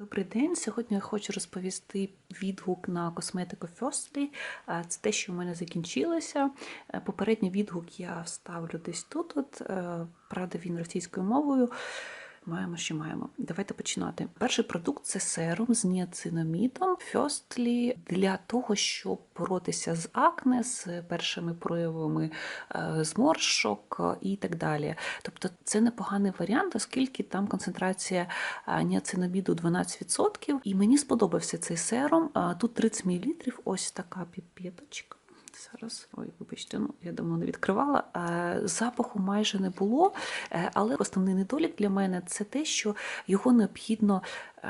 Добрий день. Сьогодні я хочу розповісти відгук на косметику. Е, Це те, що в мене закінчилося. Е, Попередній відгук я вставлю десь тут. От, е, правда, він російською мовою. Маємо, що маємо. Давайте починати. Перший продукт це серум з ніацинамідом Firstly для того, щоб боротися з акне, з першими проявами е, зморшок е, і так далі. Тобто це непоганий варіант, оскільки там концентрація е, ніацинаміду 12%. І мені сподобався цей серум. Тут 30 мл, ось така піпеточка. Зараз, ой, вибачте, ну я давно не відкривала. Е, Запаху майже не було, е, але основний недолік для мене це те, що його необхідно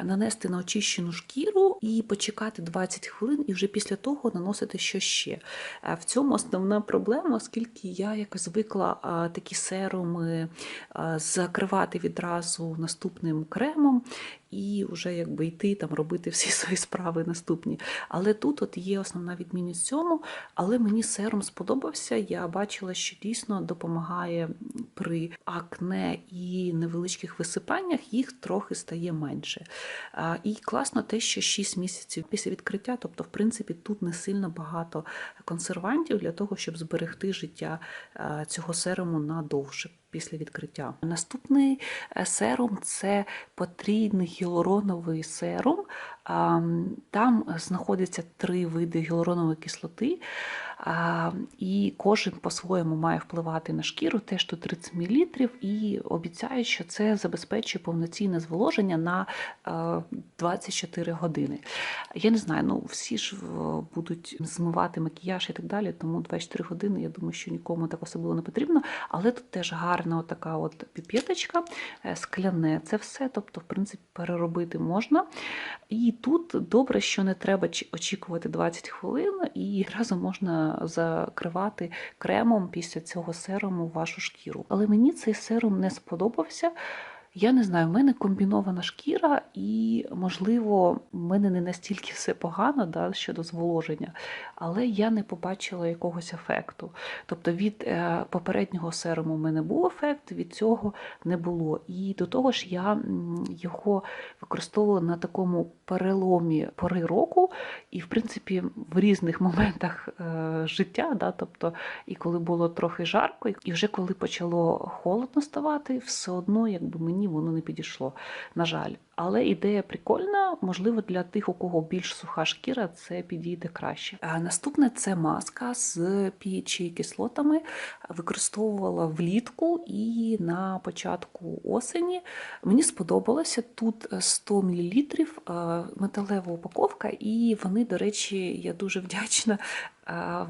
нанести на очищену шкіру і почекати 20 хвилин, і вже після того наносити що ще. Е, В цьому основна проблема, оскільки я якось звикла е, такі серуми е, закривати відразу наступним кремом і вже якби йти там робити всі свої справи наступні. Але тут от є основна відмінність цьому. Але мені серум сподобався. Я бачила, що дійсно допомагає при акне і невеличких висипаннях, їх трохи стає менше. І класно те, що 6 місяців після відкриття, тобто, в принципі, тут не сильно багато консервантів для того, щоб зберегти життя цього серуму надовше. Після відкриття. Наступний е, серум це потрійний гіалуроновий серум. Там знаходяться три види гіалуронової кислоти, і кожен по-своєму має впливати на шкіру, теж тут 30 мл, і обіцяють, що це забезпечує повноцінне зволоження на е, 24 години. Я не знаю, ну всі ж е, будуть змивати макіяж і так далі, тому 24 години, я думаю, що нікому так особливо не потрібно. Але тут теж гарна така от піпеточка, е, скляне це все, тобто, в принципі, переробити можна. І тут добре, що не треба очікувати 20 хвилин, і разу можна закривати кремом після цього серуму вашу шкіру. Але мені цей серум не сподобався. Я не знаю, в мене комбінована шкіра, і, можливо, в мене не настільки все погано да, щодо зволоження, але я не побачила якогось ефекту. Тобто від е, попереднього серуму в мене був ефект, від цього не було. І до того ж, я його використовувала на такому переломі пори року, і, в принципі, в різних моментах е, життя, да, тобто, і коли було трохи жарко, і вже коли почало холодно ставати, все одно, якби мені воно не підійшло. На жаль. Але ідея прикольна, можливо, для тих, у кого більш суха шкіра, це підійде краще. А наступне це маска з pH кислотами. Використовувала влітку і на початку осені. Мені сподобалося тут 100 мл металева упаковка, і вони, до речі, я дуже вдячна е,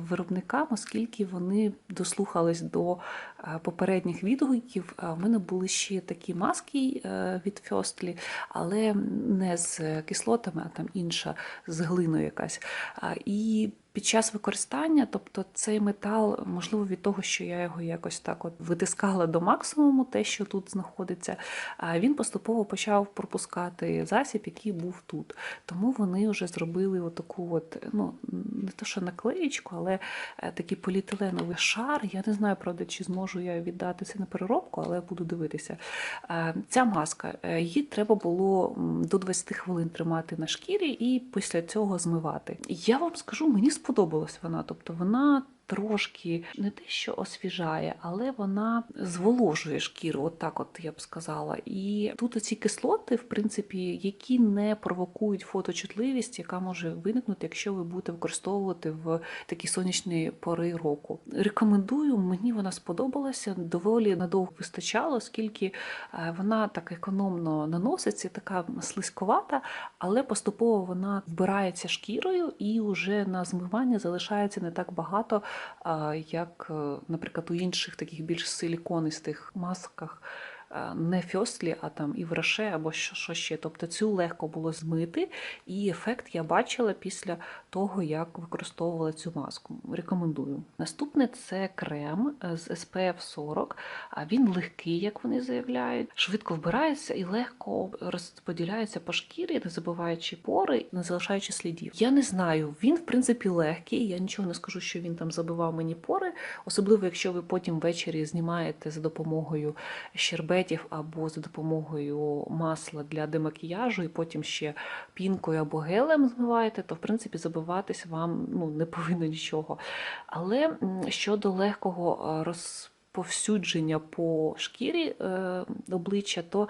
виробникам, оскільки вони дослухались до е, попередніх відгуків. Е, В мене були ще такі маски е, від Фьостлі, але не з кислотами, а там інша з глиною якась. І під час використання, тобто цей метал, можливо, від того, що я його якось так от витискала до максимуму, те, що тут знаходиться, він поступово почав пропускати засіб, який був тут. Тому вони вже зробили отаку, от, ну не то, що наклеєчку, але е, такий поліетиленовий шар. Я не знаю, правда, чи зможу я віддати це на переробку, але буду дивитися. Ця маска, е, її треба було до 20 хвилин тримати на шкірі і після цього змивати. Я вам скажу, мені сподобалась вона, тобто вона. Трошки не те, що освіжає, але вона зволожує шкіру, от так от я б сказала. І тут оці кислоти, в принципі, які не провокують фоточутливість, яка може виникнути, якщо ви будете використовувати в такі сонячні пори року. Рекомендую, мені вона сподобалася, доволі надовго вистачало, оскільки е, вона так економно наноситься, така слизьковата, але поступово вона вбирається шкірою і вже на змивання залишається не так багато, як, е, наприклад, у інших таких більш силіконистих масках. Е, Не фьослі, а там і в раше, або що, що ще. Тобто цю легко було змити, і ефект я бачила після того, як використовувала цю маску. Рекомендую. Наступне це крем е, з SPF 40. А Він легкий, як вони заявляють, швидко вбирається і легко розподіляється по шкірі, не забиваючи пори, не залишаючи слідів. Я не знаю, він в принципі легкий. Я нічого не скажу, що він там забивав мені пори, особливо якщо ви потім ввечері знімаєте за допомогою щербет секретів або за допомогою масла для демакіяжу, і потім ще пінкою або гелем змиваєте, то в принципі забиватись вам ну, не повинно нічого. Але щодо легкого е, розповсюдження по шкірі е, обличчя, то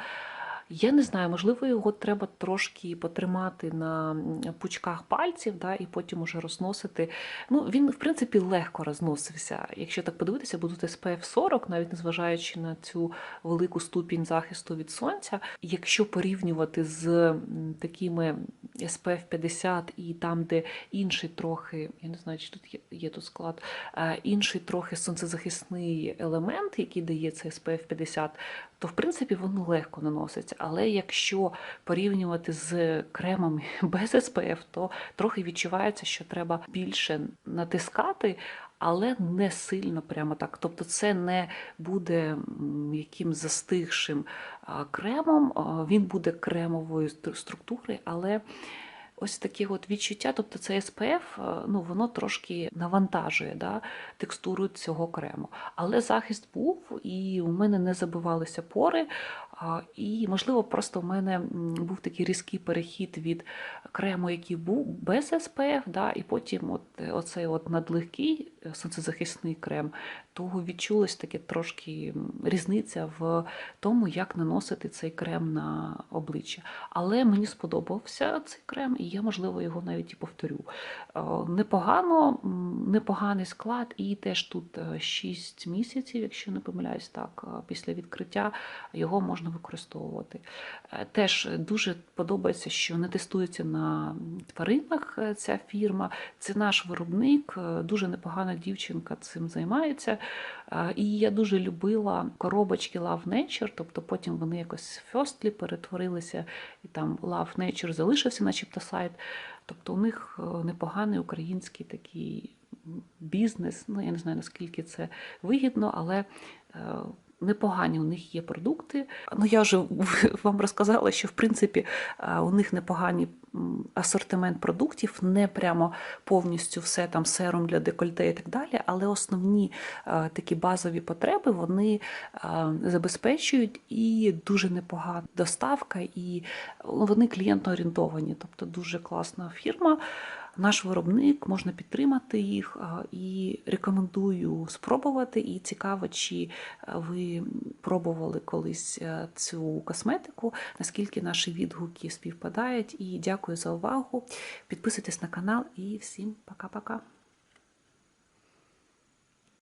я не знаю, можливо, його треба трошки потримати на пучках пальців, да, і потім уже розносити. Ну, він, в принципі, легко розносився. Якщо так подивитися, будуть SPF 40, навіть незважаючи на цю велику ступінь захисту від сонця. Якщо порівнювати з такими SPF 50 і там, де інший трохи, я не знаю, чи тут є, є тут склад, е, інший трохи сонцезахисний елемент, який дає цей SPF 50, то в принципі воно легко наноситься. Але якщо порівнювати з кремом без СПФ, то трохи відчувається, що треба більше натискати. Але не сильно прямо так. Тобто це не буде яким застигшим кремом, він буде кремової стру- структури, але ось такі от відчуття, тобто це SPF, а, ну, воно трошки навантажує да, текстуру цього крему. Але захист був, і у мене не забивалися пори. І, можливо, просто в мене був такий різкий перехід від крему, який був без SPF, да, і потім от, е, оцей от надлегкий е, сонцезахисний крем, того відчулась таке трошки різниця в тому, як наносити цей крем на обличчя. Але мені сподобався цей крем, і я, можливо, його навіть і повторю. Е, Непогано, непоганий склад, і теж тут 6 місяців, якщо не помиляюсь так, е, після відкриття його можна використовувати. Е, Теж дуже подобається, що не тестується на тваринах е, ця фірма. Це наш виробник, е, дуже непогана дівчинка цим займається. Е, І я дуже любила коробочки Love Nature, тобто потім вони якось в Firstly перетворилися, і там Love Nature залишився, начебто сайт. Тобто у них е, непоганий український такий бізнес. Ну, я не знаю, наскільки це вигідно, але е, непогані у них є продукти. Ну, я вже вам розказала, що в принципі у них непоганий м, асортимент продуктів, не прямо повністю все там серум для декольте і так далі, але основні е, такі базові потреби вони е, забезпечують і дуже непогана доставка, і вони клієнтно орієнтовані, тобто дуже класна фірма. Наш виробник можна підтримати їх і рекомендую спробувати. І цікаво, чи ви пробували колись цю косметику, наскільки наші відгуки співпадають. І дякую за увагу. Підписуйтесь на канал і всім пока-пока.